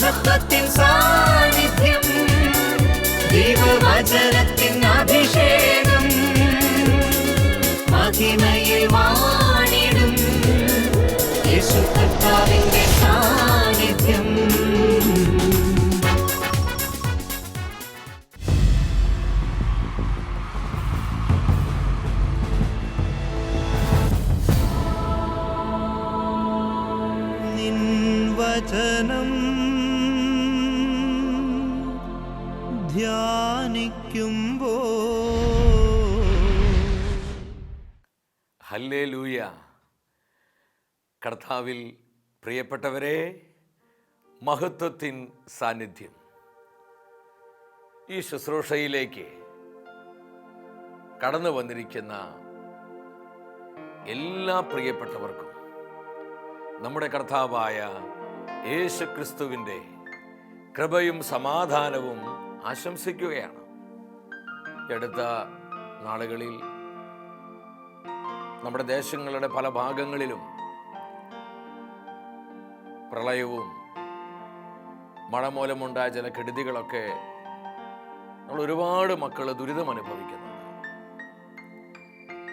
മഹത്വത്തിൻ കർത്താവിൽ പ്രിയപ്പെട്ടവരെ മഹത്വത്തിൻ സാന്നിധ്യം. ഈ ശുശ്രൂഷയിലേക്ക് കടന്നു വന്നിരിക്കുന്ന എല്ലാ പ്രിയപ്പെട്ടവർക്കും നമ്മുടെ കർത്താവായ യേശു ക്രിസ്തുവിന്റെ കൃപയും സമാധാനവും ആശംസിക്കുകയാണ്. എടുത്ത നാളുകളിൽ നമ്മുടെ ദേശങ്ങളുടെ പല ഭാഗങ്ങളിലും പ്രളയവും മഴ മൂലമുണ്ടായ ചില കെടുതികളൊക്കെ നമ്മൾ ഒരുപാട് മക്കൾ ദുരിതം അനുഭവിക്കുന്നുണ്ട്.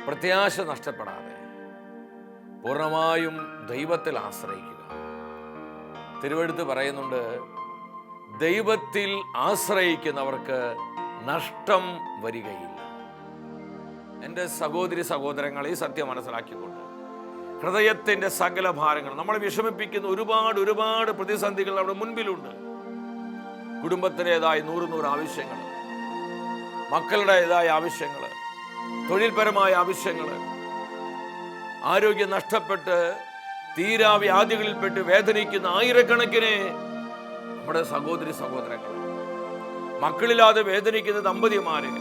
പ്രത്യാശ നഷ്ടപ്പെടാതെ പൂർണമായും ദൈവത്തിൽ ആശ്രയിക്കുക. തിരുവഴുത്ത് പറയുന്നുണ്ട് ദൈവത്തിൽ ആശ്രയിക്കുന്നവർക്ക് നഷ്ടം വരികയില്ല. എന്റെ സഹോദരി സഹോദരങ്ങൾ ഈ സത്യം മനസ്സിലാക്കിക്കൊണ്ട് ഹൃദയത്തിന്റെ സകല ഭാരങ്ങൾ നമ്മളെ വിഷമിപ്പിക്കുന്ന ഒരുപാട് ഒരുപാട് പ്രതിസന്ധികൾ നമ്മുടെ മുൻപിലുണ്ട്. കുടുംബത്തിന്റെതായ നൂറ് നൂറ് ആവശ്യങ്ങൾ മക്കളുടേതായ ആവശ്യങ്ങൾ തൊഴിൽപരമായ ആവശ്യങ്ങൾ ആരോഗ്യം നഷ്ടപ്പെട്ട് തീരാവ്യാധികളിൽപ്പെട്ട് വേദനിക്കുന്ന ആയിരക്കണക്കിന് നമ്മുടെ സഹോദരി സഹോദരങ്ങൾ മക്കളില്ലാതെ വേദനിക്കുന്ന ദമ്പതിമാര്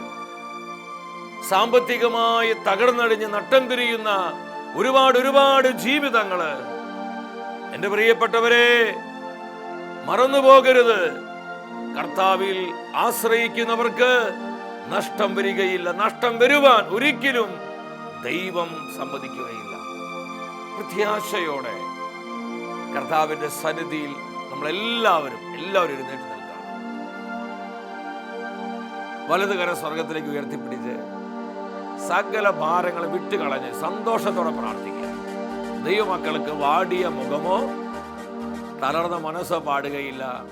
സാമ്പത്തികമായി തകർന്നടിഞ്ഞ് നട്ടം തിരിയുന്ന ഒരുപാട് ഒരുപാട് ജീവിതങ്ങൾ. എന്റെ പ്രിയപ്പെട്ടവരെ മറന്നു പോകരുത്. കർത്താവിൽ ആശ്രയിക്കുന്നവർക്ക് നഷ്ടം വരികയില്ല. നഷ്ടം വരുവാൻ ഒരിക്കലും ദൈവം സമ്മതിക്കുകയില്ല. പ്രത്യാശയോടെ കർത്താവിന്റെ സന്നിധിയിൽ നമ്മളെല്ലാവരും എല്ലാവരും എഴുന്നേറ്റ് നിൽക്കാം. വലതുകര സ്വർഗത്തിലേക്ക് ഉയർത്തിപ്പിടിച്ച് സകല ഭാരങ്ങൾ വിട്ടുകളഞ്ഞ് സന്തോഷത്തോടെ പ്രാർത്ഥിക്കുക. ദൈവമക്കൾക്ക് വാടിയ മുഖമോ തളർന്ന മനസ്സോ പാടുകയില്ല.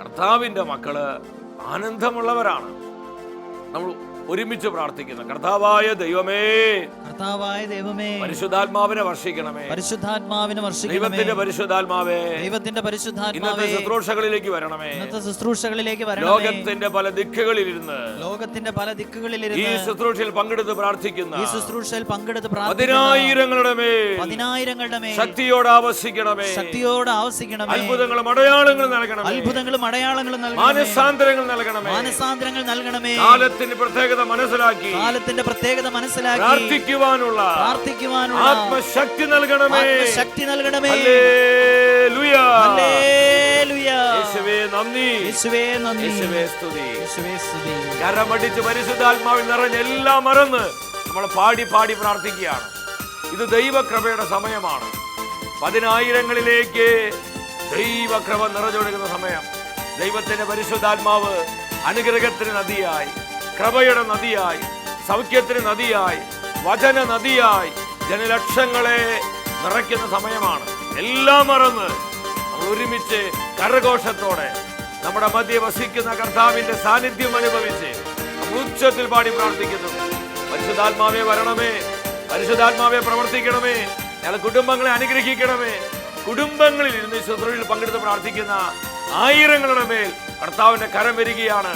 കർത്താവിന്റെ മക്കൾ ആനന്ദമുള്ളവരാണ്. നമ്മൾ ഒരുമിച്ച് പ്രാർത്ഥിക്കുന്നു. കർത്താവായ ദൈവമേ കർത്താവായ ദൈവമേ പരിശുദ്ധാത്മാവിനെ വർഷിക്കണമേ. പരിശുദ്ധാത്മാവിനെ വർഷിക്കണമേ. ദൈവത്തിന്റെ പരിശുദ്ധാത്മാവേ ദൈവത്തിന്റെ പരിശുദ്ധാത്മാവേ ഇന്നത്തെ ശുശ്രൂഷകളിലേക്ക് വരണമേ. ഇന്നത്തെ ശുശ്രൂഷകളിലേക്ക് വരണമേ. ലോകത്തിന്റെ പല ദിക്കുകളിൽ ഇരുന്ന് ലോകത്തിന്റെ പല ദിക്കുകളിൽ ഇരുന്ന് ഈ ശുശ്രൂഷയിൽ പങ്കെടുത്ത് പ്രാർത്ഥിക്കുന്ന ഈ ശുശ്രൂഷയിൽ പങ്കെടുത്ത് പ്രാർത്ഥിക്കുന്ന പതിനായിരങ്ങളുടെ മേൽ പതിനായിരങ്ങളുടെ മേൽ ശക്തിയോട് ആവശ്യിക്കണമേ ശക്തിയോട് ആവശ്യിക്കണമേ അത്ഭുതങ്ങളും അടയാളങ്ങളും നൽകണമേ. അത്ഭുതങ്ങളും അടയാളങ്ങളും നൽകണമേ. മാനസാന്തരങ്ങൾ നൽകണമേ. മാനസാന്തരങ്ങൾ നൽകണമേ. കാലത്തിന്റെ പ്രത്യേകത മനസ്സിലാക്കി. കാലത്തിന്റെ പ്രത്യേകത മനസ്സിലാക്കി. പ്രാർത്ഥിക്കുവാനുള്ള പ്രാർത്ഥിക്കുവാനുള്ള ആത്മശക്തി നൽകണമേ. ശക്തി നൽകണമേ. ഹല്ലേലൂയ. ഹല്ലേലൂയ. യേശുവേ നന്ദി. യേശുവേ നന്ദി. യേശുവേ സ്തുതി. യേശുവേ സ്തുതി. കരമടിച്ച് പരിശുദ്ധാത്മാവിൽ നിറഞ്ഞ എല്ലാം മറന്ന് നമ്മൾ പാടി പാടി പ്രാർത്ഥിക്കുകയാണ്. ഇത് ദൈവകൃപയുടെ സമയമാണ്. പതിനായിരങ്ങളിലേക്ക് ദൈവകൃപ നിറഞ്ഞൊഴുകുന്ന സമയം. ദൈവത്തിന്റെ പരിശുദ്ധാത്മാവ് അനുഗ്രഹത്തിന് നദിയായി. കൃപയുടെ നദിയായി സൗഖ്യത്തിന് നദിയായി വചന നദിയായി ജനലക്ഷങ്ങളെ നിറയ്ക്കുന്ന സമയമാണ്. എല്ലാം മറന്ന് നമ്മൾ ഒരുമിച്ച് കരഘോഷത്തോടെ നമ്മുടെ മധ്യ വസിക്കുന്ന കർത്താവിന്റെ സാന്നിധ്യം അനുഭവിച്ച് ഉച്ചത്തിൽ പാടി പ്രാർത്ഥിക്കുന്നു. പരിശുദ്ധാത്മാവെ വരണമേ പരിശുദ്ധാത്മാവെ പ്രവർത്തിക്കണമേ ഞങ്ങളെ കുടുംബങ്ങളെ അനുഗ്രഹിക്കണമേ. കുടുംബങ്ങളിൽ ഇരുന്ന് ശുശ്രൂഷയിൽ പങ്കെടുത്ത് പ്രാർത്ഥിക്കുന്ന ആയിരങ്ങളുടെ മേൽ കർത്താവിന്റെ കരം വരികയാണ്.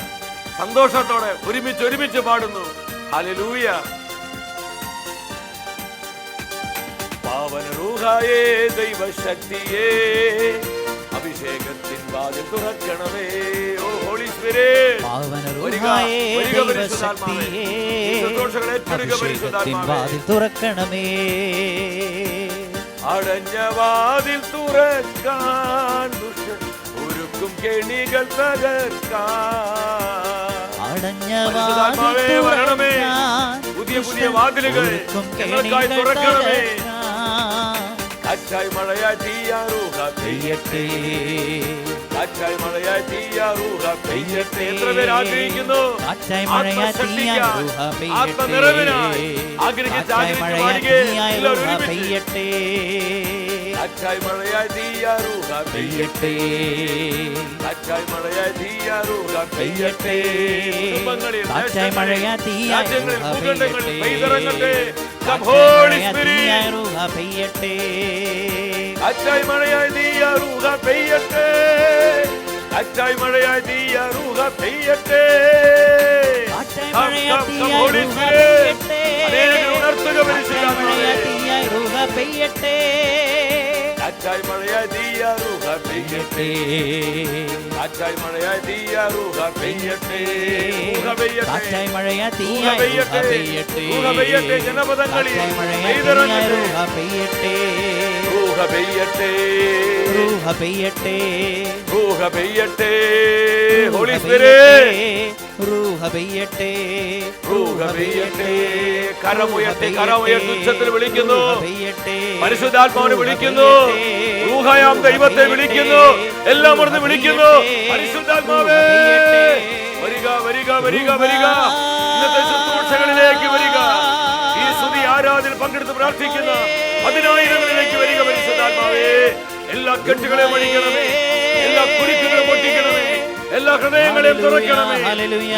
സന്തോഷത്തോടെ ഒരുമിച്ച് ഒരുമിച്ച് പാടുന്നു. ഹല്ലേലൂയ പാവന റൂഹായേ ദൈവശക്തിയേ അഭിഷേകത്തിൻ വാതിൽ തുറക്കണമേ. ഓ ഹോളി തുറക്കണമേ. അടഞ്ഞ വാതിൽ തുറക്കാൻ ദുഷ്ടൻ ഒരുക്കും കെണികൾ തകർക്കാൻ അടഞ്ഞ പുതിയ പുതിയ വാതിലുകൾ ഞങ്ങൾക്കായി തുറക്കണമേ. കാറ്റായി മഴയായി തീയാറൂഹ പെയ്യട്ടെ. കാറ്റായി മഴയായി തീയാറൂഹ പെയ്യട്ടെ. എത്ര പേര് ആഗ്രഹിക്കുന്നു? കാറ്റായി മഴയായി തീയാറൂഹ പെയ്യട്ടെ. ആഗ്രഹിച്ച് ആഗ്രഹിച്ച്. പെയ്യട്ടെ. കാറ്റായി മഴയായി തീയാറൂഹ പെയ്യട്ടെ. കാറ്റായി മഴയായി തീയാറൂഹ പെയ്യട്ടെ. കുടുംബങ്ങളിൽ കാറ്റായി മഴയാ തീയായി ഭൂഖണ്ഡങ്ങളിൽ പെയ്യട്ടെ. പെയ്തിറങ്ങട്ടെ പെയ്യട്ടെ. കാറ്റായി മഴയായി തീയാറൂഹ പെയ്യട്ടെ. കാറ്റായി മഴയായി തീയാറൂഹ പെയ്യട്ടെ. ഉണർത്തുക പെയ്യട്ടെ. കാറ്റായി മഴയായി തീയാറൂഹ പെയ്യട്ടെ. കാറ്റായി മഴയായി തീയാറൂഹ പെയ്യട്ടെ. പെയ്യട്ടെ. കാറ്റായി മഴയാ ഊഹ തീയായി റൂഹ പെയ്യട്ടെ. പെയ്യട്ടെ പെയ്യട്ടെ ജനപദങ്ങളിൽ കാറ്റായി മഴയാ റൂഹ പെയ്യട്ടെ. ഊഹ പെയ്യട്ടെ. റൂഹ പെയ്യട്ടെ. പെയ്യട്ടെ. ഹോളി റൂഹ സ്പിരിറ്റ്. റൂഹ പെയ്യട്ടെ റൂഹ പെയ്യട്ടെ കരമുയർത്തി കരമുയർത്തി ഉച്ചത്തിൽ വിളിക്കുന്നു. പരിശുദ്ധാത്മാവിനെ വിളിക്കുന്നു. റൂഹയാം ദൈവത്തെ വിളിക്കുന്നു. എല്ലാം മറന്ന് വിളിക്കുന്നു. പരിശുദ്ധാത്മാവേ. വരിക വരിക വരിക വരിക. ഇന്നത്തെ ശുശ്രൂഷകളിലേക്ക് വരിക. ഈ സ്തുതി ആരാധന പങ്കെടുത്ത് പ്രാർത്ഥിക്കുന്ന പതിനായിരങ്ങളിലേക്ക് വരിക പരിശുദ്ധാത്മാവേ. എല്ലാ കെട്ടുകളെ വഴിക്കണമേ എല്ലാ കുരുക്കുകളും പൊട്ടിക്കണമേ. എല്ലാ ഹൃദയങ്ങളെയും തുറക്കണമേ.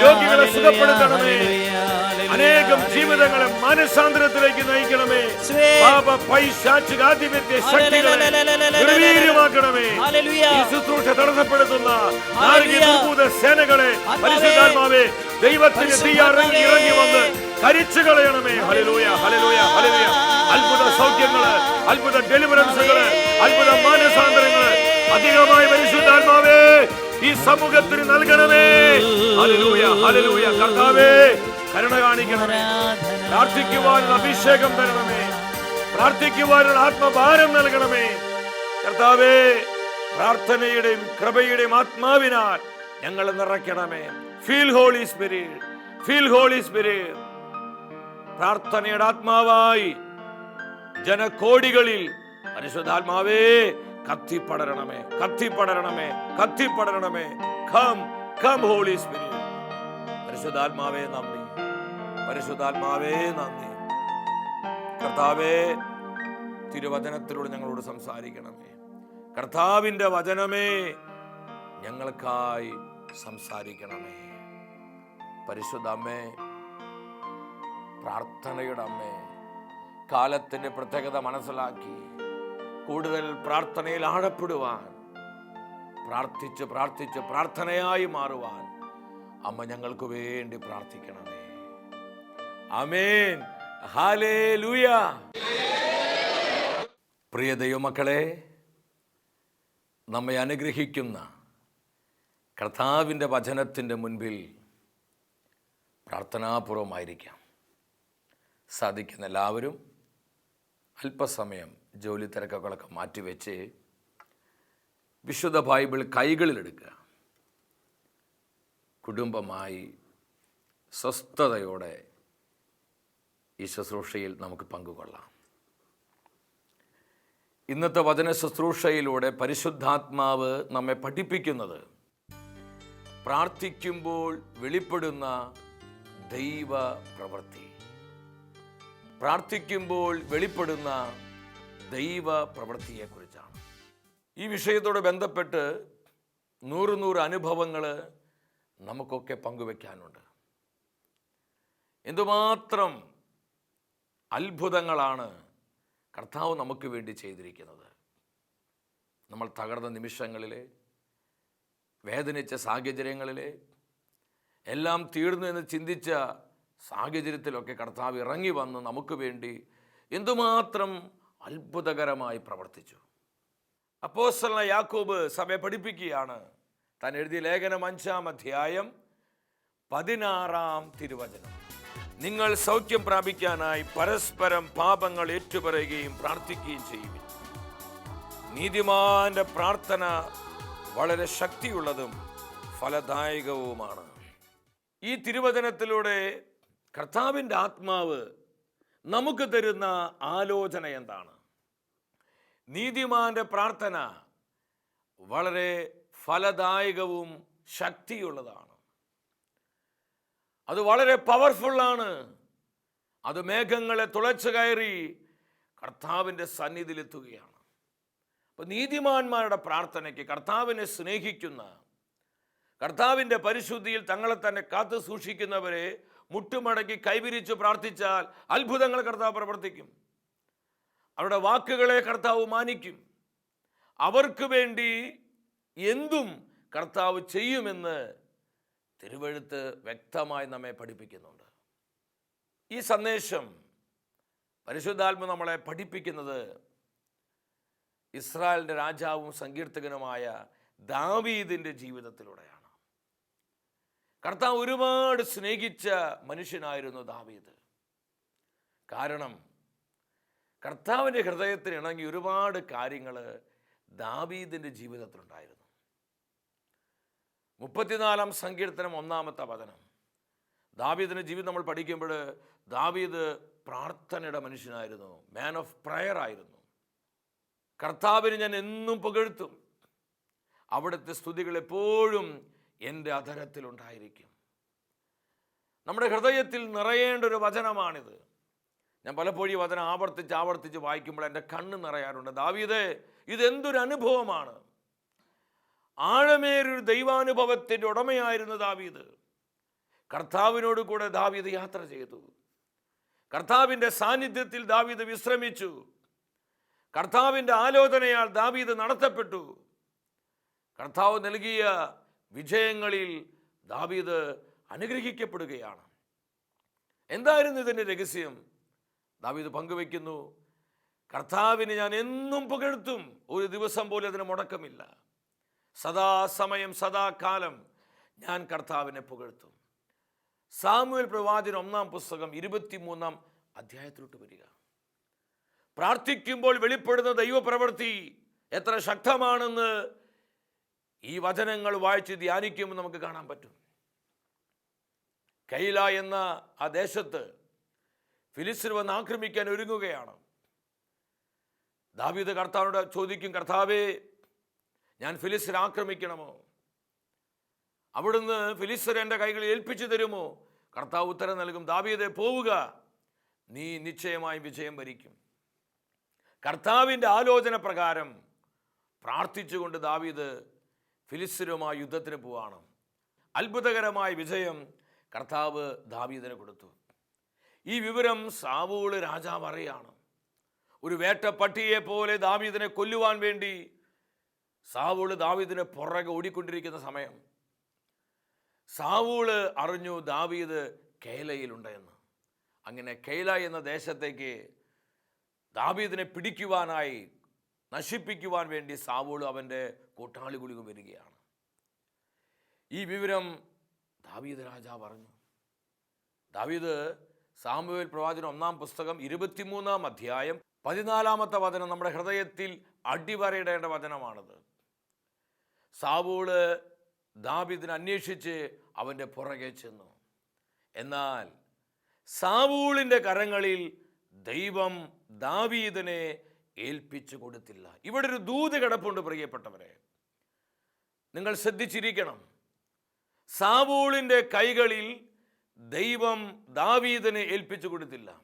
രോഗികളെ സുഖപ്പെടുത്തണമേ. അനേകം ജീവിതങ്ങളെ മനസാന്തരത്തിലേക്ക് നയിക്കണമേ. പാപ പൈശാചികാധിപത്യ ശക്തികളെ നിർവീര്യമാക്കണമേ ഈ ശുശ്രൂഷ തടസ്സപ്പെടുത്തുന്ന നാരകീയ സേനകളെ പരിശുദ്ധാത്മാവേ ദൈവത്തിന്റെ തീയിറങ്ങി ഇറങ്ങി വന്ന് കരിച്ചു കളയണമേ. ഹലലൂയ ഹലലൂയ ഹലലൂയ അത്ഭുത സൗഖ്യങ്ങൾ അത്ഭുത ഡെലിവറൻസുകൾ അത്ഭുത മാനസാന്തരങ്ങൾ. അധികമായി പരിശുദ്ധാത്മാവേ ഈ സമൂഹത്തിന് നൽകണമേ. കർത്താവേ കരുണ കാണിക്കണമേ. പ്രാർത്ഥിക്കുവാനുള്ള അഭിഷേകം തരണമേ. പ്രാർത്ഥിക്കുവാനുള്ള ആത്മഭാരം നൽകണമേ. കർത്താവേ പ്രാർത്ഥനയുടെയും കൃപയുടെയും ആത്മാവിനാൽ ഞങ്ങൾ നിറയ്ക്കണമേ. Feel holy spirit feel holy spirit പ്രാർത്ഥനയുടെ ആത്മാവായി ജനകോടികളിൽ പരിശുദ്ധാത്മാവേ കത്തിപ്പടരണമേ കത്തിപ്പടരണമേ കത്തിപ്പടരണമേ. Come come holy spirit. പരിശുദ്ധാത്മാവേ നന്ദി. പരിശുദ്ധാത്മാവേ നന്ദി. കർത്താവേ തിരുവചനത്തിലൂടെ ഞങ്ങളോട് സംസാരിക്കണമേ. കർത്താവിന്റെ വചനമേ ഞങ്ങൾക്കായി സംസാരിക്കണമേ. പരിശുദ്ധ അമ്മേ പ്രാർത്ഥനയുടെ അമ്മേ കാലത്തിന്റെ പ്രത്യേകത മനസ്സിലാക്കി കൂടുതൽ പ്രാർത്ഥനയിൽ ആഴപ്പെടുവാൻ. പ്രാർത്ഥിച്ച് പ്രാർത്ഥിച്ച് പ്രാർത്ഥനയായി മാറുവാൻ അമ്മ ഞങ്ങൾക്ക് വേണ്ടി പ്രാർത്ഥിക്കണമേ. അമേൻ ഹാലേ ലൂയ പ്രിയ ദൈവമക്കളെ നമ്മെ അനുഗ്രഹിക്കുന്ന കർത്താവിന്റെ വചനത്തിന്റെ മുൻപിൽ പ്രാർത്ഥനാപൂർവമായിരിക്കാം. സാധിക്കുന്ന എല്ലാവരും അല്പസമയം ജോലി തിരക്കുകളൊക്കെ മാറ്റിവെച്ച് വിശുദ്ധ ബൈബിൾ കൈകളിലെടുക്കുക. കുടുംബമായി സ്വസ്ഥതയോടെ ഈ ശുശ്രൂഷയിൽ നമുക്ക് പങ്കുകൊള്ളാം. ഇന്നത്തെ വചന ശുശ്രൂഷയിലൂടെ പരിശുദ്ധാത്മാവ് നമ്മെ പഠിപ്പിക്കുന്നത് പ്രാർത്ഥിക്കുമ്പോൾ വെളിപ്പെടുന്ന ദൈവ പ്രവൃത്തി പ്രാർത്ഥിക്കുമ്പോൾ വെളിപ്പെടുന്ന ദൈവ പ്രവൃത്തിയെക്കുറിച്ചാണ് ഈ വിഷയത്തോട് ബന്ധപ്പെട്ട് നൂറ് നൂറ് അനുഭവങ്ങൾ നമുക്കൊക്കെ പങ്കുവെക്കാനുണ്ട്. എന്തുമാത്രം അത്ഭുതങ്ങളാണ് കർത്താവ് നമുക്ക് വേണ്ടി ചെയ്തിരിക്കുന്നത്. നമ്മൾ തകർന്ന നിമിഷങ്ങളിൽ വേദനിച്ച സാഹചര്യങ്ങളിൽ എല്ലാം തീർന്നു എന്ന് ചിന്തിച്ച സാഹചര്യത്തിലൊക്കെ കർത്താവ് ഇറങ്ങി വന്ന് നമുക്ക് വേണ്ടി എന്തുമാത്രം അത്ഭുതകരമായി പ്രവർത്തിച്ചു. അപ്പോസ്തലന യാക്കോബ് സഭയെ പഠിപ്പിക്കുകയാണ്. താൻ എഴുതിയ ലേഖനം അഞ്ചാം അധ്യായം പതിനാറാം തിരുവചനം. നിങ്ങൾ സൗഖ്യം പ്രാപിക്കാനായി പരസ്പരം പാപങ്ങൾ ഏറ്റുപറയുകയും പ്രാർത്ഥിക്കുകയും ചെയ്യും നീതിമാന്റെ പ്രാർത്ഥന വളരെ ശക്തിയുള്ളതും ഫലദായകവുമാണ്. ഈ തിരുവചനത്തിലൂടെ കർത്താവിന്റെ ആത്മാവ് നമുക്ക് തരുന്ന ആലോചന എന്താണ്? നീതിമാന്റെ പ്രാർത്ഥന വളരെ ഫലദായകവും ശക്തിയുള്ളതാണ്. അത് വളരെ പവർഫുള്ളാണ് അത് മേഘങ്ങളെ തുളച്ചു കയറി കർത്താവിന്റെ സന്നിധിയിലെത്തുകയാണ്. അപ്പോൾ നീതിമാന്മാരുടെ പ്രാർത്ഥനയ്ക്ക് കർത്താവിനെ സ്നേഹിക്കുന്ന കർത്താവിന്റെ പരിശുദ്ധിയിൽ തങ്ങളെ തന്നെ കാത്തു സൂക്ഷിക്കുന്നവരെ മുട്ടുമടക്കി കൈവിരിച്ച് പ്രാർത്ഥിച്ചാൽ അത്ഭുതങ്ങൾ കർത്താവ് പ്രവർത്തിക്കും. അവരുടെ വാക്കുകളെ കർത്താവ് മാനിക്കും. അവർക്ക് വേണ്ടി എന്തും കർത്താവ് ചെയ്യുമെന്ന് തിരുവഴുത്ത് വ്യക്തമായി നമ്മെ പഠിപ്പിക്കുന്നുണ്ട്. ഈ സന്ദേശം പരിശുദ്ധാത്മ നമ്മളെ പഠിപ്പിക്കുന്നത് ഇസ്രായേലിന്റെ രാജാവും സങ്കീർത്തകനുമായ ദാവീദിന്റെ ജീവിതത്തിലൂടെയാണ്. കർത്താവ് ഒരുപാട് സ്നേഹിച്ച മനുഷ്യനായിരുന്നു ദാവീദ്. കാരണം കർത്താവിന്റെ ഹൃദയത്തിന് ഇണങ്ങി ഒരുപാട് കാര്യങ്ങൾ ദാവീദിന്റെ ജീവിതത്തിലുണ്ടായിരുന്നു. മുപ്പത്തിനാലാം സങ്കീർത്തനം ഒന്നാമത്തെ വചനം. ദാവീദിന്റെ ജീവിതം നമ്മൾ പഠിക്കുമ്പോൾ ദാവീദ് പ്രാർത്ഥനയുടെ മനുഷ്യനായിരുന്നു മാൻ ഓഫ് പ്രയർ ആയിരുന്നു. കർത്താവിന് ഞാൻ എന്നും പുകഴ്ത്തും. അവിടുത്തെ സ്തുതികൾ എപ്പോഴും എന്റെ അധരത്തിലുണ്ടായിരിക്കും. നമ്മുടെ ഹൃദയത്തിൽ നിറയേണ്ട ഒരു വചനമാണിത്. ഞാൻ പലപ്പോഴും ഈ വചനം ആവർത്തിച്ച് ആവർത്തിച്ച് വായിക്കുമ്പോൾ എന്റെ കണ്ണ് നിറയാറുണ്ട്. ദാവീദേ ഇതെന്തൊരു അനുഭവമാണ്? ആഴമേറൊരു ദൈവാനുഭവത്തിന്റെ ഉടമയായിരുന്നു ദാവീദ്. കർത്താവിനോട് കൂടെ ദാവീദ് യാത്ര ചെയ്തു. കർത്താവിന്റെ സാന്നിധ്യത്തിൽ ദാവീദ് വിശ്രമിച്ചു. കർത്താവിന്റെ ആലോചനയാൽ ദാവീദ് നടത്തപ്പെട്ടു. കർത്താവ് നൽകിയ വിജയങ്ങളിൽ ദാവീദ് അനുഗ്രഹിക്കപ്പെടുകയാണ്. എന്തായിരുന്നു ഇതിന്റെ രഹസ്യം? ദാവീദ് പങ്കുവെക്കുന്നു കർത്താവിനെ ഞാൻ എന്നും പുകഴ്ത്തും. ഒരു ദിവസം പോലും അതിന് മുടക്കമില്ല. സദാസമയം സദാകാലം ഞാൻ കർത്താവിനെ പുകഴ്ത്തും. സാമുവൽ പ്രവാചകൻ ഒന്നാം പുസ്തകം ഇരുപത്തിമൂന്നാം അധ്യായത്തിലോട്ട് വരിക. പ്രാർത്ഥിക്കുമ്പോൾ വെളിപ്പെടുന്ന ദൈവപ്രവൃത്തി എത്ര ശക്തമാണെന്ന് ഈ വചനങ്ങൾ വായിച്ച് ധ്യാനിക്കുമ്പോൾ നമുക്ക് കാണാൻ പറ്റും. കൈല എന്ന ആ ദേശത്ത് ഫിലിസ്തീൻ വന്ന് ആക്രമിക്കാൻ ഒരുങ്ങുകയാണ്. ദാവീദ് കർത്താവിനോട് ചോദിക്കും കർത്താവേ ഞാൻ ഫിലിസ്തീൻ ആക്രമിക്കണമോ? അവിടുന്ന് ഫിലിസ്തീൻ എന്റെ കൈകളിൽ ഏൽപ്പിച്ചു തരുമോ? കർത്താവ് ഉത്തരം നൽകും ദാവീദെ പോവുക. നീ നിശ്ചയമായി വിജയം വരിക്കും. കർത്താവിന്റെ ആലോചന പ്രകാരം പ്രാർത്ഥിച്ചുകൊണ്ട് ദാവീദ് ഫിലിസ്തീനുമായി യുദ്ധത്തിന് പോവാണ്. അത്ഭുതകരമായ വിജയം കർത്താവ് ദാവീദിന് കൊടുത്തു. ഈ വിവരം സാവൂൾ രാജാവ് അറിയാണ്. ഒരു വേട്ടപ്പട്ടിയെ പോലെ ദാവീദിനെ കൊല്ലുവാൻ വേണ്ടി സാവൂൾ ദാവീദിന് പുറകെ ഓടിക്കൊണ്ടിരിക്കുന്ന സമയം. സാവൂൾ അറിഞ്ഞു ദാവീദ് കേലയിലുണ്ടെന്ന്. അങ്ങനെ കേല എന്ന ദേശത്തേക്ക് ദാവീദിനെ പിടിക്കുവാനായി നശിപ്പിക്കുവാൻ വേണ്ടി സാവോൾ അവന്റെ കൂട്ടാളികളിൽ വരികയാണ്. ഈ വിവരം ദാവീദ് രാജാവ് പറഞ്ഞു. ദാവീദ് സാമുവേൽ പ്രവാചന ഒന്നാം പുസ്തകം ഇരുപത്തിമൂന്നാം അധ്യായം പതിനാലാമത്തെ വചനം നമ്മുടെ ഹൃദയത്തിൽ അടിവരയിടേണ്ട വചനമാണത്. സാവൂൾ ദാവീദിനെ അന്വേഷിച്ച് അവന്റെ പുറകെ ചെന്നു. എന്നാൽ സാവൂളിന്റെ കരങ്ങളിൽ ദൈവം ദാവീദിനെ ഏൽപ്പിച്ചു കൊടുത്തില്ല. ഇവിടെ ഒരു ദൂത് കിടപ്പുണ്ട് പ്രിയപ്പെട്ടവരെ. നിങ്ങൾ ശ്രദ്ധിച്ചിരിക്കണം. സാവൂളിന്റെ കൈകളിൽ ദൈവം ദാവീദിനെ ഏൽപ്പിച്ചു കൊടുത്തില്ല.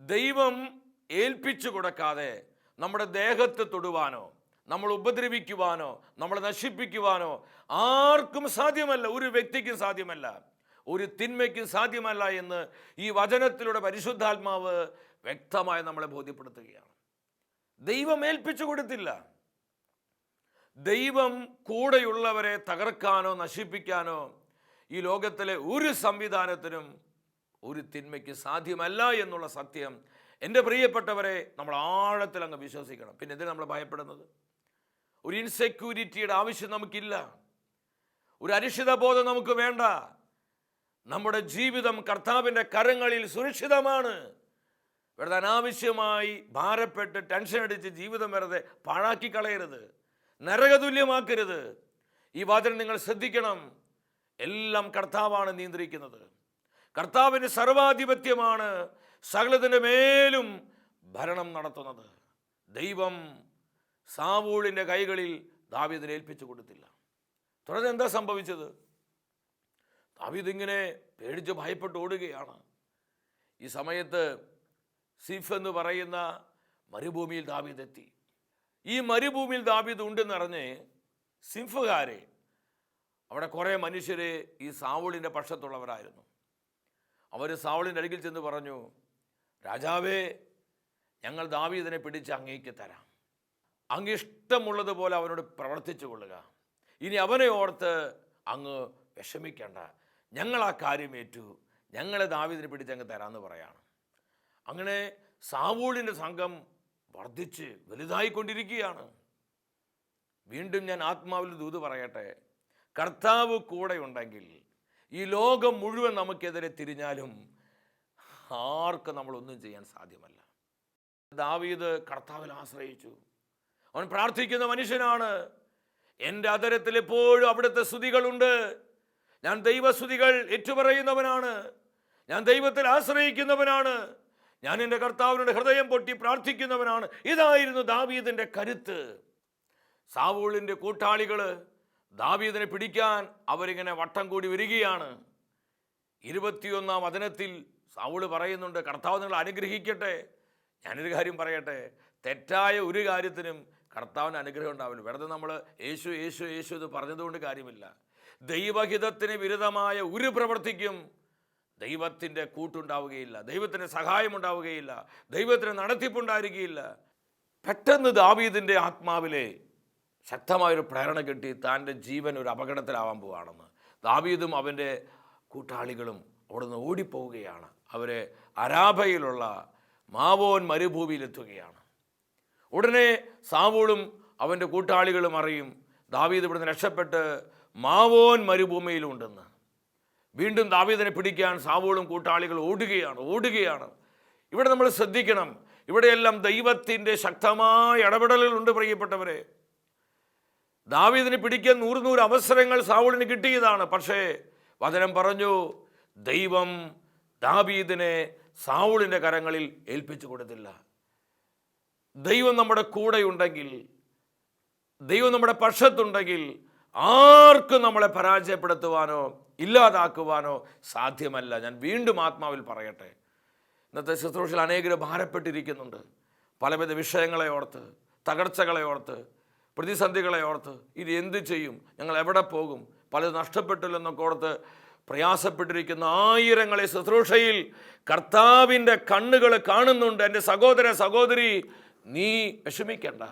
ദൈവം ഏൽപ്പിച്ചു കൊടുക്കാതെ നമ്മുടെ ദേഹത്ത് തൊടുവാനോ നമ്മൾ ഉപദ്രവിക്കുവാനോ നമ്മളെ നശിപ്പിക്കുവാനോ ആർക്കും സാധ്യമല്ല. ഒരു വ്യക്തിക്കും സാധ്യമല്ല. ഒരു തിന്മയ്ക്കും സാധ്യമല്ല എന്ന് ഈ വചനത്തിലൂടെ പരിശുദ്ധാത്മാവ് വ്യക്തമായി നമ്മളെ ബോധ്യപ്പെടുത്തുകയാണ്. ദൈവം ഏൽപ്പിച്ചു കൊടുത്തില്ല. ദൈവം കൂടെയുള്ളവരെ തകർക്കാനോ നശിപ്പിക്കാനോ ഈ ലോകത്തിലെ ഒരു സംവിധാനത്തിനും ഒരു തിന്മയ്ക്ക് സാധ്യമല്ല എന്നുള്ള സത്യം എന്റെ പ്രിയപ്പെട്ടവരെ നമ്മൾ ആഴത്തിൽ അങ്ങ് വിശ്വസിക്കണം. പിന്നെ എന്തിനാണ് നമ്മൾ ഭയപ്പെടുന്നത്? ഒരു ഇൻസെക്യൂരിറ്റിയുടെ ആവശ്യം നമുക്കില്ല. ഒരു അരിഷിതബോധം നമുക്ക് വേണ്ട. നമ്മുടെ ജീവിതം കർത്താവിന്റെ കരങ്ങളിൽ സുരക്ഷിതമാണ്. വെറുതെ അനാവശ്യമായി ഭാരപ്പെട്ട് ടെൻഷൻ അടിച്ച് ജീവിതം വെറുതെ പാഴാക്കി കളയരുത് നരകതുല്യമാക്കരുത്. ഈ വാചനം നിങ്ങൾ ശ്രദ്ധിക്കണം. എല്ലാം കർത്താവാണ് നിയന്ത്രിക്കുന്നത്. കർത്താവിന് സർവാധിപത്യമാണ് സകലത്തിന്റെ മേലും ഭരണം നടത്തുന്നത്. ദൈവം സാവൂളിന്റെ കൈകളിൽ ദാവീദിനെ ഏൽപ്പിച്ചു കൊടുത്തില്ല. തുടർന്ന് എന്താ സംഭവിച്ചത്? ദാവീദ് ഇങ്ങനെ പേടിച്ച് ഭയപ്പെട്ട് ഓടുകയാണ്. ഈ സമയത്ത് സിഫ് എന്ന് പറയുന്ന മരുഭൂമിയിൽ ദാവീദ് എത്തി ഈ മരുഭൂമിയിൽ ദാവീദ് ഉണ്ടെന്നറിഞ്ഞ് സിംഫുകാരെ അവിടെ കുറേ മനുഷ്യർ ഈ സാവൂളിന്റെ പക്ഷത്തുള്ളവരായിരുന്നു. അവർ സാവുളിന്റെ അരികിൽ ചെന്ന് പറഞ്ഞു രാജാവേ ഞങ്ങൾ ദാവീദിനെ പിടിച്ച് അങ്ങേക്ക് തരാം. അങ്ങ് ഇഷ്ടമുള്ളതുപോലെ അവനോട് പ്രവർത്തിച്ചു കൊള്ളുക. ഇനി അവനെ ഓർത്ത് അങ്ങ് വിഷമിക്കേണ്ട. ഞങ്ങൾ ആ കാര്യം ഏറ്റു. ഞങ്ങളെ ദാവീദിനെ പിടിച്ച് അങ്ങ് തരാമെന്ന് പറയാണ്. അങ്ങനെ സാവൂളിന്റെ സംഘം വർദ്ധിച്ച് വലുതായിക്കൊണ്ടിരിക്കുകയാണ്. വീണ്ടും ഞാൻ ആത്മാവിൽ ദൂത് പറയട്ടെ. കർത്താവ് കൂടെ ഉണ്ടെങ്കിൽ ഈ ലോകം മുഴുവൻ നമുക്കെതിരെ തിരിഞ്ഞാലും ആർക്കും നമ്മളൊന്നും ചെയ്യാൻ സാധ്യമല്ല. ദാവീദ് കർത്താവിൽ ആശ്രയിച്ചു. അവൻ പ്രാർത്ഥിക്കുന്ന മനുഷ്യനാണ്. എന്റെ അതരത്തിൽ എപ്പോഴും അവിടുത്തെ സ്തുതികളുണ്ട്. ഞാൻ ദൈവസ്തുതികൾ ഏറ്റുപറയുന്നവനാണ്. ഞാൻ ദൈവത്തിൽ ആശ്രയിക്കുന്നവനാണ്. ഞാൻ എന്റെ കർത്താവിനോട് ഹൃദയം പൊട്ടി പ്രാർത്ഥിക്കുന്നവനാണ്. ഇതായിരുന്നു ദാവീദിന്റെ കരുത്ത്. സാവൂളിന്റെ കൂട്ടാളികൾ ദാവീദിനെ പിടിക്കാൻ അവരിങ്ങനെ വട്ടം കൂടി വരികയാണ്. ഇരുപത്തിയൊന്നാം വചനത്തിൽ സാവൂൾ പറയുന്നുണ്ട് കർത്താവ് നിങ്ങൾ അനുഗ്രഹിക്കട്ടെ. ഞാനൊരു കാര്യം പറയട്ടെ. തെറ്റായ ഒരു കാര്യത്തിനും കർത്താവിന് അനുഗ്രഹം ഉണ്ടാവില്ല. വെറുതെ നമ്മൾ യേശു യേശു യേശു എന്ന് പറഞ്ഞതുകൊണ്ട് കാര്യമില്ല. ദൈവഹിതത്തിന് വിരുദ്ധമായ ഒരു പ്രവൃത്തിക്കും ദൈവത്തിന്റെ കൂട്ടുണ്ടാവുകയില്ല ദൈവത്തിന് സഹായം ഉണ്ടാവുകയില്ല ദൈവത്തിന് നടത്തിപ്പുണ്ടായിരിക്കുകയില്ല. പെട്ടെന്ന് ദാവീദിന്റെ ആത്മാവിലെ ശക്തമായൊരു പ്രേരണ കിട്ടി താന്റെ ജീവൻ ഒരു അപകടത്തിലാവാൻ പോവുകയാണെന്ന് ദാവീദും അവന്റെ കൂട്ടാളികളും അവിടുന്ന് ഓടിപ്പോവുകയാണ്. അവരെ അരാഭയിലുള്ള മാവോൻ മരുഭൂമിയിലെത്തുകയാണ്. ഉടനെ സാവൂളും അവന്റെ കൂട്ടാളികളും അറിയും ദാവീദ് ഇവിടുന്ന് രക്ഷപ്പെട്ട് മാവോൻ മരുഭൂമിയിലുണ്ടെന്ന്. വീണ്ടും ദാവീദിനെ പിടിക്കാൻ സാവോളും കൂട്ടാളികൾ ഓടുകയാണ് ഓടുകയാണ്. ഇവിടെ നമ്മൾ ശ്രദ്ധിക്കണം. ഇവിടെയെല്ലാം ദൈവത്തിന്റെ ശക്തമായ ഇടപെടലുകളുണ്ട് പ്രിയപ്പെട്ടവരെ. ദാവീദിനെ പിടിക്കാൻ നൂറ് നൂറ് അവസരങ്ങൾ സാവോളിന് കിട്ടിയതാണ്. പക്ഷേ വചനം പറഞ്ഞു ദൈവം ദാവീദിനെ സാവൂളിന്റെ കരങ്ങളിൽ ഏൽപ്പിച്ചു കൊടുത്തില്ല. ദൈവം നമ്മുടെ കൂടെയുണ്ടെങ്കിൽ ദൈവം നമ്മുടെ പക്ഷത്തുണ്ടെങ്കിൽ ആർക്കും നമ്മളെ പരാജയപ്പെടുത്തുവാനോ ഇല്ലാതാക്കുവാനോ സാധ്യമല്ല. ഞാൻ വീണ്ടും ആത്മാവിൽ പറയട്ടെ. ഇന്നത്തെ ശുശ്രൂഷയിൽ അനേകർ ഭാരപ്പെട്ടിരിക്കുന്നുണ്ട്. പലവിധ വിഷയങ്ങളെ ഓർത്ത് തകർച്ചകളെ ഓർത്ത് പ്രതിസന്ധികളെ ഓർത്ത് ഇത് എന്ത് ചെയ്യും? ഞങ്ങൾ എവിടെ പോകും? പലത് നഷ്ടപ്പെട്ടില്ലെന്നൊക്കെ ഓർത്ത് പ്രയാസപ്പെട്ടിരിക്കുന്ന ആയിരങ്ങളെ ശുശ്രൂഷയിൽ കർത്താവിന്റെ കണ്ണുകൾ കാണുന്നുണ്ട്. എന്റെ സഹോദര സഹോദരി നീ വിഷമിക്കണ്ട.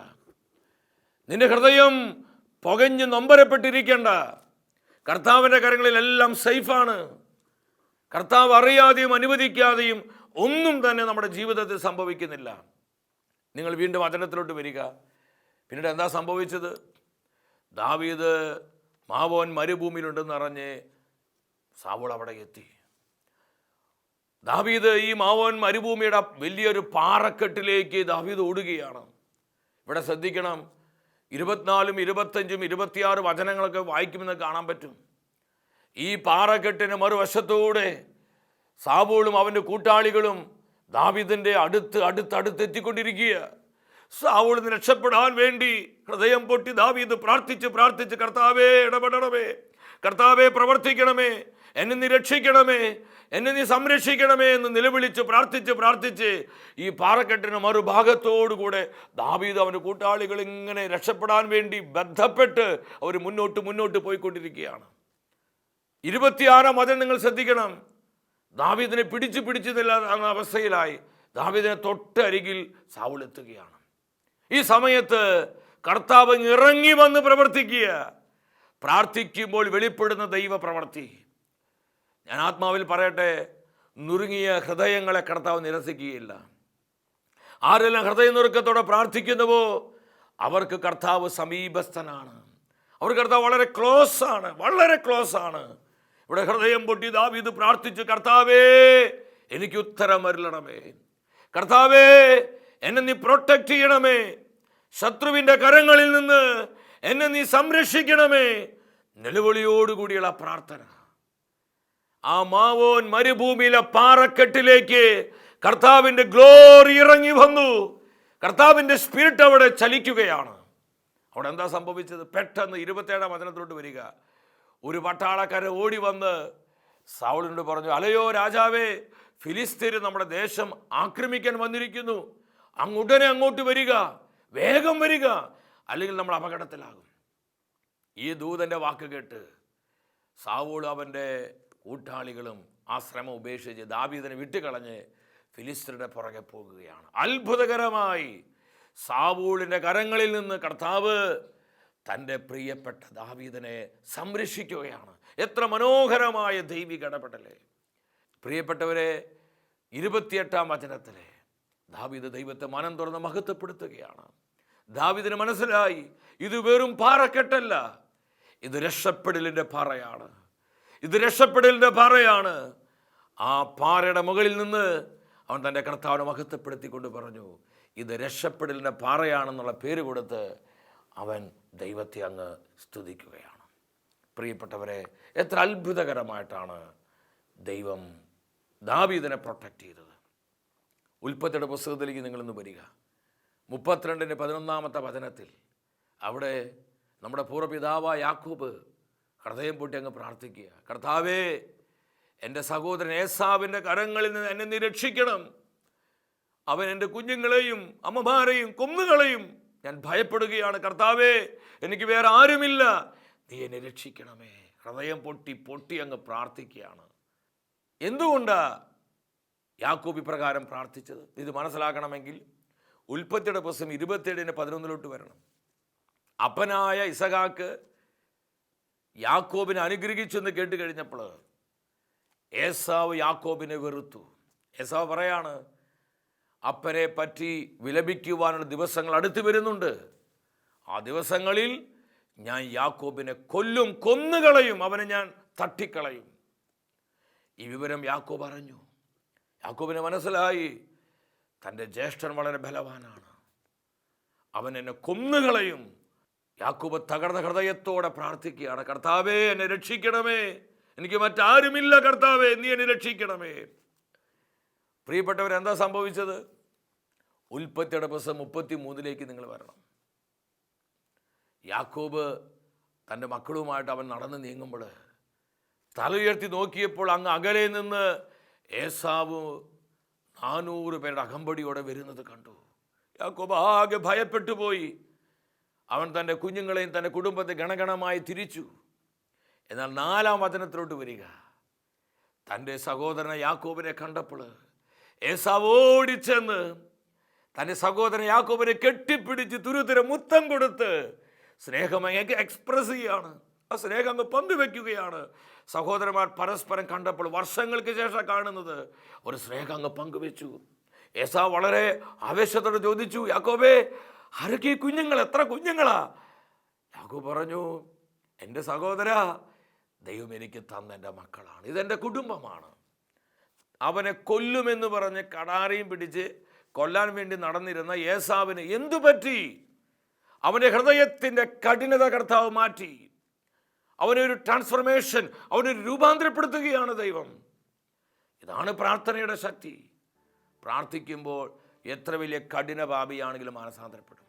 നിന്റെ ഹൃദയം പുകഞ്ഞ് നൊമ്പരപ്പെട്ടിരിക്കേണ്ട. കർത്താവിന്റെ കരങ്ങളിലെല്ലാം സേഫാണ്. കർത്താവ് അറിയാതെയും അനുവദിക്കാതെയും ഒന്നും തന്നെ നമ്മുടെ ജീവിതത്തിൽ സംഭവിക്കുന്നില്ല. നിങ്ങൾ വീണ്ടും വചനത്തിലോട്ട് വരിക. പിന്നീട് എന്താ സംഭവിച്ചത്? ദാവീദ് മാവോൻ മരുഭൂമിയിലുണ്ടെന്ന് അറിഞ്ഞ് സാവൂൾ അവിടെ എത്തി. ദാവീദ് ഈ മാവോൻ മരുഭൂമിയുടെ വലിയൊരു പാറക്കെട്ടിലേക്ക് ദാവീദ് ഓടുകയാണ്. ഇവിടെ ശ്രദ്ധിക്കണം. ഇരുപത്തിനാലും ഇരുപത്തഞ്ചും ഇരുപത്തിയാറ് വചനങ്ങളൊക്കെ വായിക്കുമെന്ന് കാണാൻ പറ്റും. ഈ പാറക്കെട്ടിന് മറുവശത്തൂടെ സാബൂളും അവന്റെ കൂട്ടാളികളും ദാവിദിന്റെ അടുത്ത് അടുത്ത് എത്തിക്കൊണ്ടിരിക്കുക. സാവൂളിന് രക്ഷപ്പെടാൻ വേണ്ടി ഹൃദയം പൊട്ടി ദാവീദ് പ്രാർത്ഥിച്ച് പ്രാർത്ഥിച്ച് കർത്താവേ ഇടപെടണമേ കർത്താവെ പ്രവർത്തിക്കണമേ എന്നെ നീ രക്ഷിക്കണമേ എന്നെ നീ സംരക്ഷിക്കണമേ എന്ന് നിലവിളിച്ച് പ്രാർത്ഥിച്ച് പ്രാർത്ഥിച്ച് ഈ പാറക്കെട്ടിന് മറുഭാഗത്തോടുകൂടെ ദാവീദ് അവന്റെ കൂട്ടാളികൾ ഇങ്ങനെ രക്ഷപ്പെടാൻ വേണ്ടി ബന്ധപ്പെട്ട് അവർ മുന്നോട്ട് മുന്നോട്ട് പോയിക്കൊണ്ടിരിക്കുകയാണ്. ഇരുപത്തിയാറാം വചനം നിങ്ങൾ ശ്രദ്ധിക്കണം. ദാവീദിനെ പിടിച്ച് പിടിച്ച് നില്ലാന്ന അവസ്ഥയിലായി ദാവീദിനെ തൊട്ടരികിൽ സാവുളെത്തുകയാണ് ഈ സമയത്ത് കർത്താവ് ഇറങ്ങി വന്ന് പ്രവർത്തിക്കുക. പ്രാർത്ഥിക്കുമ്പോൾ വെളിപ്പെടുന്ന ദൈവ പ്രവർത്തി ഞാൻ ആത്മാവിൽ പറയട്ടെ നുറുങ്ങിയ ഹൃദയങ്ങളെ കർത്താവ് നിരസിക്കുകയില്ല. ആരെല്ലാം ഹൃദയനുറുക്കത്തോടെ പ്രാർത്ഥിക്കുന്നുവോ അവർക്ക് കർത്താവ് സമീപസ്ഥനാണ്. അവർ കർത്താവ് വളരെ ക്ലോസ് ആണ് വളരെ ക്ലോസ് ആണ്. ഇവിടെ ഹൃദയം പൊട്ടി ദാവീദ് പ്രാർത്ഥിച്ചു കർത്താവേ എനിക്ക് ഉത്തരം അരുളണമേ. കർത്താവേ എന്നെ നീ പ്രൊട്ടക്റ്റ് ചെയ്യണമേ. ശത്രുവിന്റെ കരങ്ങളിൽ നിന്ന് എന്നെ നീ സംരക്ഷിക്കണമേ. നിലവിളിയോടുകൂടിയുള്ള പ്രാർത്ഥന. ആ മാവോൻ മരുഭൂമിയിലെ പാറക്കെട്ടിലേക്ക് കർത്താവിന്റെ ഗ്ലോറി ഇറങ്ങി വന്നു. കർത്താവിന്റെ സ്പിരിറ്റ് അവിടെ ചലിക്കുകയാണ്. അവിടെ എന്താ സംഭവിച്ചത്? പെട്ടെന്ന് ഇരുപത്തേഴാം വചനത്തിലോട്ട് വരിക. ഒരു പട്ടാളക്കാരൻ ഓടി വന്ന് സൗളിനോട് പറഞ്ഞു അലയോ രാജാവേ ഫിലിസ്തീന് നമ്മുടെ ദേശം ആക്രമിക്കാൻ വന്നിരിക്കുന്നു. അങ്ങുടനെ അങ്ങോട്ട് വരിക. വേഗം വരിക. അല്ലെങ്കിൽ നമ്മൾ അപകടത്തിലാകും. ഈ ദൂതന്റെ വാക്ക് കേട്ട് സാവൂൾ അവന്റെ കൂട്ടാളികളും ആ ശ്രമം ഉപേക്ഷിച്ച് ദാവീദിനെ വിട്ടുകളഞ്ഞ് ഫിലിസ്തരുടെ പുറകെ പോകുകയാണ്. അത്ഭുതകരമായി സാവൂളിന്റെ കരങ്ങളിൽ നിന്ന് കർത്താവ് തന്റെ പ്രിയപ്പെട്ട ദാവീദിനെ സംരക്ഷിക്കുകയാണ്. എത്ര മനോഹരമായ ദൈവിക ഇടപെടലേ. പ്രിയപ്പെട്ടവരെ ഇരുപത്തിയെട്ടാം വചനത്തിലെ ദാവീദ് ദൈവത്തെ മനം തുറന്ന് മഹത്വപ്പെടുത്തുകയാണ്. ദാവീദിന് മനസ്സിലായി ഇത് വെറും പാറക്കെട്ടല്ല ഇത് രക്ഷപ്പെടലിന്റെ പാറയാണ്. ഇത് രക്ഷപ്പെടലിന്റെ പാറയാണ്. ആ പാറയുടെ മുകളിൽ നിന്ന് അവൻ തന്റെ കർത്താവിനെ മഹത്വപ്പെടുത്തിക്കൊണ്ട് പറഞ്ഞു ഇത് രക്ഷപ്പെടലിന്റെ പാറയാണെന്നുള്ള പേര് കൊടുത്ത് അവൻ ദൈവത്തെ അങ്ങ് സ്തുതിക്കുകയാണ്. പ്രിയപ്പെട്ടവരെ എത്ര അത്ഭുതകരമായിട്ടാണ് ദൈവം ദാവീദിനെ പ്രൊട്ടക്റ്റ് ചെയ്തത്. ഉൽപ്പത്തിയുടെ പുസ്തകത്തിലേക്ക് നിങ്ങളിന്ന് വരിക. മുപ്പത്തിരണ്ടിന്റെ പതിനൊന്നാമത്തെ വചനത്തിൽ അവിടെ നമ്മുടെ പൂർവപിതാവായ യാക്കൂബ് ഹൃദയം പൊട്ടി അങ്ങ് പ്രാർത്ഥിക്കുക. കർത്താവേ എന്റെ സഹോദരൻ ഏസാവിന്റെ കരങ്ങളിൽ നിന്ന് എന്നെ നിരക്ഷിക്കണം അവൻ എന്റെ കുഞ്ഞുങ്ങളെയും അമ്മമാരെയും കൊന്നുകളെയും ഞാൻ ഭയപ്പെടുകയാണ്. കർത്താവേ എനിക്ക് വേറെ ആരുമില്ല. നീ എന്നെ രക്ഷിക്കണമേ. ഹൃദയം പൊട്ടി പൊട്ടി അങ്ങ് പ്രാർത്ഥിക്കുകയാണ്. എന്തുകൊണ്ടാ യാക്കോബി പ്രകാരം പ്രാർത്ഥിച്ചത്? ഇത് മനസ്സിലാക്കണമെങ്കിൽ ഉൽപ്പത്തിയുടെ പുസ്തകം ഇരുപത്തേഴിന് പതിനൊന്നിലോട്ട് വരണം. അപ്പനായ ഇസഹാക്ക് യാക്കോബിനെ അനുഗ്രഹിച്ചെന്ന് കേട്ട് കഴിഞ്ഞപ്പോൾ ഏസാവ് യാക്കോബിനെ വെറുത്തു. ഏസാവ് പറയാണ് അപ്പനെ പറ്റി വിലപിക്കുവാനുള്ള ദിവസങ്ങൾ അടുത്ത് വരുന്നുണ്ട്. ആ ദിവസങ്ങളിൽ ഞാൻ യാക്കോബിനെ കൊല്ലും കൊന്നുകളയും അവനെ ഞാൻ തട്ടിക്കളയും. ഈ വിവരം യാക്കോബ് അറിഞ്ഞു. യാക്കോബിന് മനസ്സിലായി തന്റെ ജ്യേഷ്ഠൻ വളരെ ബലവാനാണ്. അവൻ എന്നെ കൊന്നുകളയും യാക്കോബ് തകർന്ന ഹൃദയത്തോടെ പ്രാർത്ഥിക്കുകയാണ് കർത്താവേ എന്നെ രക്ഷിക്കണമേ. എനിക്ക് മറ്റാരുമില്ല കർത്താവേ നീ എന്നെ രക്ഷിക്കണമേ. പ്രിയപ്പെട്ടവരെന്താ സംഭവിച്ചത്? ഉൽപ്പത്തിയുടെ പുസ്തകം മുപ്പത്തി മൂന്നിലേക്ക് നിങ്ങൾ വരണം. യാക്കോബ് തന്റെ മക്കളുമായിട്ട് അവൻ നടന്ന് നീങ്ങുമ്പോൾ തല ഉയർത്തി നോക്കിയപ്പോൾ അങ്ങ് അകലെ നിന്ന് ഏസാവ് നാനൂറ് പേരുടെ അകമ്പടിയോടെ വരുന്നത് കണ്ടു. യാക്കോബ് ആകെ ഭയപ്പെട്ടു പോയി അവൻ തന്റെ കുഞ്ഞുങ്ങളെയും തന്റെ കുടുംബത്തെ ഗണഗണമായി തിരിച്ചു. എന്നാൽ നാലാം വചനത്തിലോട്ട് വരിക. തന്റെ സഹോദരൻ യാക്കോബിനെ കണ്ടപ്പോൾ ഏസാവ് ഓടിച്ചെന്ന് തന്റെ സഹോദരൻ യാക്കോബിനെ കെട്ടിപ്പിടിച്ച് തുരുതുര മുത്തം കൊടുത്ത് സ്നേഹം എക്സ്പ്രസ് ചെയ്യാണ്. ആ സ്നേഹം അങ്ങ് പങ്കുവെക്കുകയാണ്. സഹോദരന്മാർ പരസ്പരം കണ്ടപ്പോൾ വർഷങ്ങൾക്ക് ശേഷം കാണുന്നത് ഒരു സ്നേഹം അങ്ങ് പങ്കുവെച്ചു. ഏസാവ് വളരെ ആവേശത്തോടെ ചോദിച്ചു യാക്കോബേ ആരൊക്കെ കുഞ്ഞുങ്ങൾ എത്ര കുഞ്ഞുങ്ങളാ? യാക്കോബ് പറഞ്ഞു എന്റെ സഹോദര ദൈവം എനിക്ക് തന്ന എന്റെ മക്കളാണ്. ഇതെന്റെ കുടുംബമാണ്. അവനെ കൊല്ലുമെന്ന് പറഞ്ഞ് കടാരയും പിടിച്ച് കൊല്ലാൻ വേണ്ടി നടന്നിരുന്ന യേസാവിന് എന്തു പറ്റി? അവന്റെ ഹൃദയത്തിന്റെ കഠിനത കർത്താവ് മാറ്റി. അവനൊരു ട്രാൻസ്ഫർമേഷൻ അവനൊരു രൂപാന്തരപ്പെടുത്തുകയാണ് ദൈവം. ഇതാണ് പ്രാർത്ഥനയുടെ ശക്തി. പ്രാർത്ഥിക്കുമ്പോൾ എത്ര വലിയ കഠിന പാപിയാണെങ്കിലും മാനസാന്തരപ്പെടും.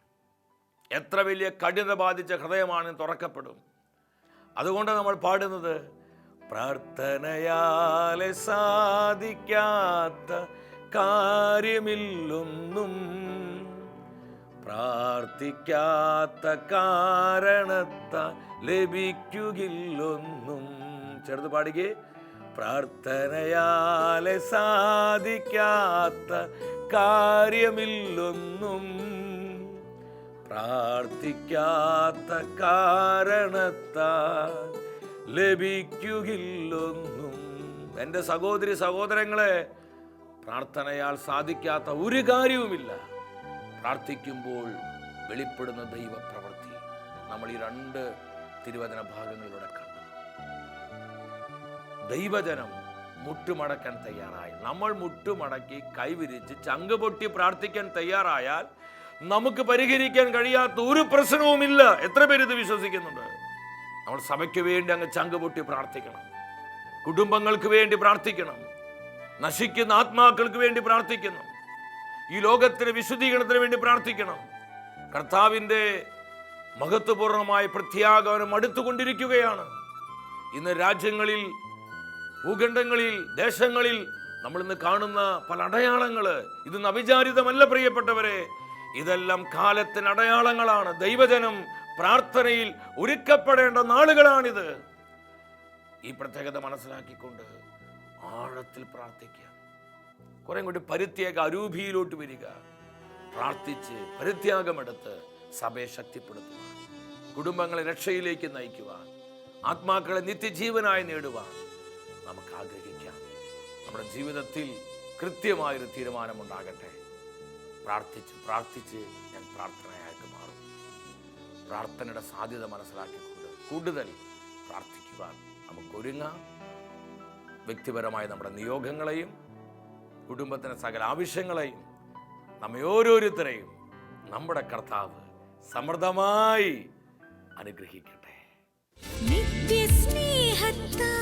എത്ര വലിയ കഠിനത ബാധിച്ച ഹൃദയമാണെന്ന് തുറക്കപ്പെടും. അതുകൊണ്ട് നമ്മൾ പാടുന്നത് പ്രാർത്ഥനയാലെ സാധിക്കാത്ത കാര്യമില്ലൊന്നും പ്രാർത്ഥിക്കാത്ത കാരണത്ത ലഭിക്കുകില്ലൊന്നും ചെറുത് പാടിക്കേ പ്രാർത്ഥനയാലെ സാധിക്കാത്ത കാര്യമില്ലൊന്നും പ്രാർത്ഥിക്കാത്ത കാരണത്താൽ ലഭിക്കുകയില്ലൊന്നും. എന്റെ സഹോദരി സഹോദരങ്ങളെ പ്രാർത്ഥനയാൽ സാധിക്കാത്ത ഒരു കാര്യവുമില്ല. പ്രാർത്ഥിക്കുമ്പോൾ വെളിപ്പെടുന്ന ദൈവപ്രവൃത്തി. നമ്മൾ ഈ രണ്ട് തിരുവചന ഭാഗങ്ങളിലൂടെ കണ്ടു ദൈവജനം മുട്ടുമടക്കാൻ തയ്യാറായി. നമ്മൾ മുട്ടുമടക്കി കൈവിരിച്ച് ചങ്ക് പൊട്ടി പ്രാർത്ഥിക്കാൻ തയ്യാറായാൽ നമുക്ക് പരിഹരിക്കാൻ കഴിയാത്ത ഒരു പ്രശ്നവുമില്ല. എത്ര പേര് ഇത് വിശ്വസിക്കുന്നുണ്ട്? നമ്മൾ സഭയ്ക്ക് വേണ്ടി അങ്ങ് ചങ്ക് പൊട്ടി പ്രാർത്ഥിക്കണം. കുടുംബങ്ങൾക്ക് വേണ്ടി പ്രാർത്ഥിക്കണം. നശിക്കുന്ന ആത്മാക്കൾക്ക് വേണ്ടി പ്രാർത്ഥിക്കണം. ഈ ലോകത്തിന് വിശുദ്ധീകരണത്തിന് വേണ്ടി പ്രാർത്ഥിക്കണം. കർത്താവിന്റെ മഹത്വപൂർണമായ പ്രത്യാഗമനം അടുത്തുകൊണ്ടിരിക്കുകയാണ്. ഇന്ന് രാജ്യങ്ങളിൽ ഭൂഖണ്ഡങ്ങളിൽ ദേശങ്ങളിൽ നമ്മൾ ഇന്ന് കാണുന്ന പല അടയാളങ്ങൾ ഇത് അവിചാരിതമല്ല പ്രിയപ്പെട്ടവരെ. ഇതെല്ലാം കാലത്തിന് അടയാളങ്ങളാണ്. ദൈവജനം പ്രാർത്ഥനയിൽ ഒരുക്കപ്പെടേണ്ട നാളുകളാണിത്. ഈ പ്രത്യേകത മനസ്സിലാക്കിക്കൊണ്ട് ആഴത്തിൽ പ്രാർത്ഥിക്കുക. കുറേ കൂടി പരിത്യാഗ അരൂപിയിലോട്ട് വരിക. പ്രാർത്ഥിച്ച് പരിത്യാഗമെടുത്ത് സഭയെ ശക്തിപ്പെടുത്തുക കുടുംബങ്ങളെ രക്ഷയിലേക്ക് നയിക്കുവാൻ ആത്മാക്കളെ നിത്യജീവനായി നേടുവാൻ നമുക്ക് ആഗ്രഹിക്കാം നമ്മുടെ ജീവിതത്തിൽ കൃത്യമായൊരു തീരുമാനമുണ്ടാകട്ടെ. പ്രാർത്ഥിച്ച് പ്രാർത്ഥിച്ച് ഞാൻ പ്രാർത്ഥനയായിട്ട് മാറും. പ്രാർത്ഥനയുടെ സാധ്യത മനസ്സിലാക്കിക്കൊണ്ട് കൂടുതൽ പ്രാർത്ഥിക്കുവാൻ നമുക്കൊരുങ്ങാം. വ്യക്തിപരമായ നമ്മുടെ നിയോഗങ്ങളെയും കുടുംബത്തിന്റെ സകല ആവശ്യങ്ങളെയും നമ്മെ ഓരോരുത്തരെയും നമ്മുടെ കർത്താവ് സമൃദ്ധമായി അനുഗ്രഹിക്കട്ടെ. നിത്യസ്നേഹത്താൽ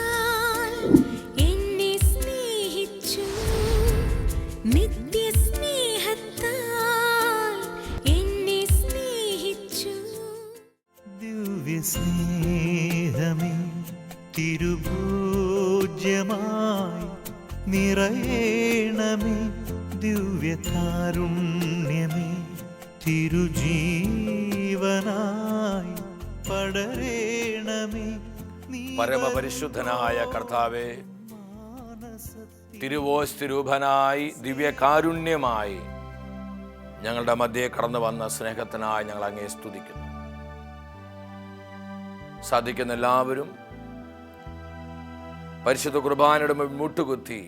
തിരുഭോജ്യമായി നിറയേണമേ ദിവ്യകാരുണ്യമേ തിരുജീവനായി പടരേണമേ പരമപരിശുദ്ധനായ കർത്താവേ തിരുവോസ്തിരൂപനായി ദിവ്യകാരുണ്യമായി ഞങ്ങളുടെ മധ്യേ കടന്നു വന്ന സ്നേഹത്തിനായി ഞങ്ങൾ അങ്ങേ സ്തുതിക്കുന്നു. സാധിക്കുന്ന എല്ലാവരും പരിശുദ്ധ കുർബാനയുടെ മുട്ടുകുത്തി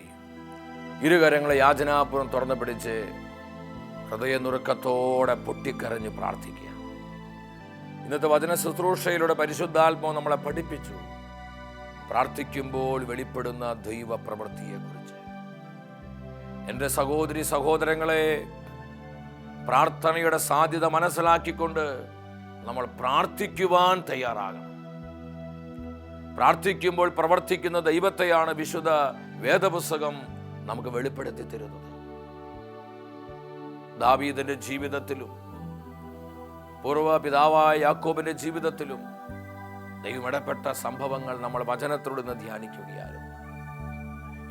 ഇരുകരങ്ങളെ യാചനാപുരം തുറന്നു പിടിച്ച് ഹൃദയ നുറുക്കത്തോടെ പൊട്ടിക്കരഞ്ഞ് പ്രാർത്ഥിക്കുക. ഇന്നത്തെ വചന ശുശ്രൂഷയിലൂടെ പരിശുദ്ധാത്മാവ് നമ്മളെ പഠിപ്പിച്ചു. പ്രാർത്ഥിക്കുമ്പോൾ വെളിപ്പെടുന്ന ദൈവ പ്രവൃത്തിയെക്കുറിച്ച് എന്റെ സഹോദരി സഹോദരങ്ങളെ പ്രാർത്ഥനയുടെ സാധ്യത മനസ്സിലാക്കിക്കൊണ്ട് നമ്മൾ പ്രാർത്ഥിക്കുവാൻ തയ്യാറാകണം. പ്രാർത്ഥിക്കുമ്പോൾ പ്രവർത്തിക്കുന്ന ദൈവത്തെയാണ് വിശുദ്ധ വേദപുസ്തകം നമുക്ക് വെളിപ്പെടുത്തി തരുന്നത്. ദാവീദിന്റെ ജീവിതത്തിലും പൂർവ പിതാവായ യാക്കോബിന്റെ ജീവിതത്തിലും ദൈവം ഇടപെട്ട സംഭവങ്ങൾ നമ്മൾ വചനത്തോട് നിന്ന് ധ്യാനിക്കുകയായിരുന്നു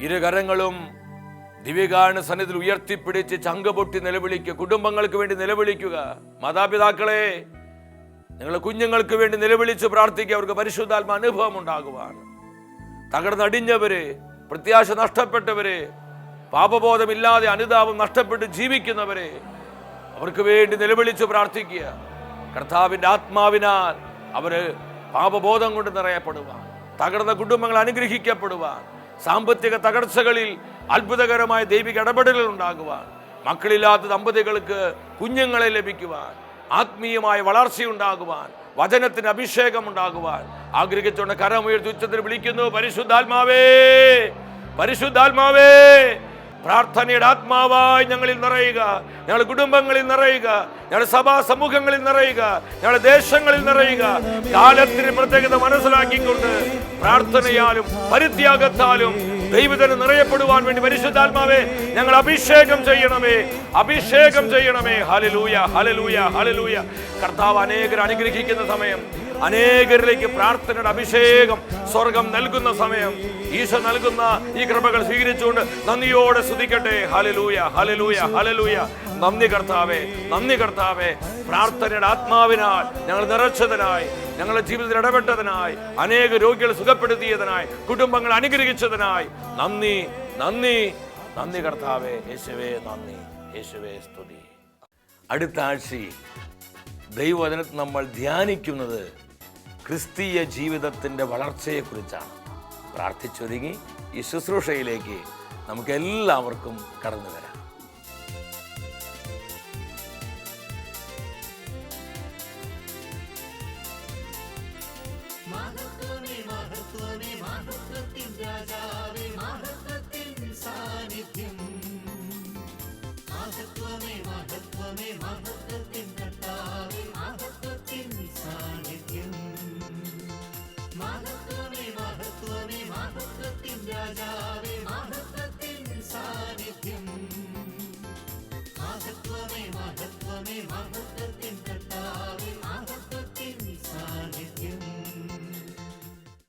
ഇരുകരങ്ങളും ദിവ്യകാരണ സന്നിധിയിൽ ഉയർത്തിപ്പിടിച്ച് ചങ്ക പൊട്ടി നിലവിളിക്കുക കുടുംബങ്ങൾക്ക് വേണ്ടി നിലവിളിക്കുക. മാതാപിതാക്കളെ നിങ്ങൾ കുഞ്ഞുങ്ങൾക്ക് വേണ്ടി നിലവിളിച്ച് പ്രാർത്ഥിക്കുക. അവർക്ക് പരിശുദ്ധാത്മ അനുഭവം ഉണ്ടാകുവാൻ. തകർന്നടിഞ്ഞവര് പ്രത്യാശ നഷ്ടപ്പെട്ടവര് പാപബോധമില്ലാതെ അനുതാപം നഷ്ടപ്പെട്ട് ജീവിക്കുന്നവരെ അവർക്ക് വേണ്ടി നിലവിളിച്ച് പ്രാർത്ഥിക്കുക. കർത്താവിന്റെ ആത്മാവിനാൽ അവർ പാപബോധം കൊണ്ട് നിറയപ്പെടുവാൻ തകർന്ന കുടുംബങ്ങൾ അനുഗ്രഹിക്കപ്പെടുവാൻ സാമ്പത്തിക തകർച്ചകളിൽ അത്ഭുതകരമായ ദൈവിക ഇടപെടലുകൾ ഉണ്ടാകുവാൻ മക്കളില്ലാത്ത ദമ്പതികൾക്ക് കുഞ്ഞുങ്ങളെ ലഭിക്കുവാൻ ആത്മീയമായ വളർച്ചയുണ്ടാകുവാൻ വചനത്തിന് അഭിഷേകം ഉണ്ടാകുവാൻ ആഗ്രഹിച്ചുകൊണ്ട് കരമുയർത്തി ഉച്ചത്തിൽ വിളിക്കുന്നു പരിശുദ്ധാത്മാവേ പരിശുദ്ധാത്മാവേ പ്രാർത്ഥനയുടെ ആത്മാവായി ഞങ്ങളിൽ നിറയുക. ഞങ്ങളുടെ കുടുംബങ്ങളിൽ നിറയുക. ഞങ്ങളുടെ സഭാ സമൂഹങ്ങളിൽ നിറയുക. ഞങ്ങളുടെ ദേശങ്ങളിൽ നിറയുക. കാലത്തിന് പ്രത്യേകത മനസ്സിലാക്കിക്കൊണ്ട് പ്രാർത്ഥനയാലും പരിത്യാഗത്താലും ദൈവത്തിന് നിറയപ്പെടുവാൻ വേണ്ടി പരിശുദ്ധാത്മാവേ ഞങ്ങൾ അഭിഷേകം ചെയ്യണമേ അഭിഷേകം ചെയ്യണമേ. ഹലലൂയ ഹലലൂയ ഹലലൂയ കർത്താവ് അനേകർ അനുഗ്രഹിക്കുന്ന സമയം. അനേകരിലേക്ക് പ്രാർത്ഥനയുടെ അഭിഷേകം സ്വർഗം നൽകുന്ന സമയം. ഈശോ നൽകുന്ന ഈ കൃപകൾ സ്വീകരിച്ചുകൊണ്ട് നന്ദിയോടെ സ്തുതിക്കട്ടെ. ഹലലൂയ ഹലലൂയ ഹലലൂയ നന്ദി കർത്താവേ നന്ദി കർത്താവേ. പ്രാർത്ഥനയുടെ ആത്മാവിനാൽ ഞങ്ങൾ നിറച്ചതിനായി ഞങ്ങളുടെ ജീവിതത്തിൽ ഇടപെട്ടതിനായി അനേക രോഗികളെ സുഖപ്പെടുത്തിയതിനായി കുടുംബങ്ങൾ അനുഗ്രഹിച്ചതിനായി. നന്ദി നന്ദി നന്ദി കർത്താവേ. യേശുവേ നന്ദി. യേശുവേ സ്തുതി. അടുത്ത ആഴ്ച ദൈവവചനത്തിൽ നമ്മൾ ധ്യാനിക്കുന്നത് ക്രിസ്തീയ ജീവിതത്തിന്റെ വളർച്ചയെക്കുറിച്ചാണ്. പ്രാർത്ഥിച്ചൊരുങ്ങി ഈ ശുശ്രൂഷയിലേക്ക് നമുക്കെല്ലാവർക്കും കടന്നു വരാം.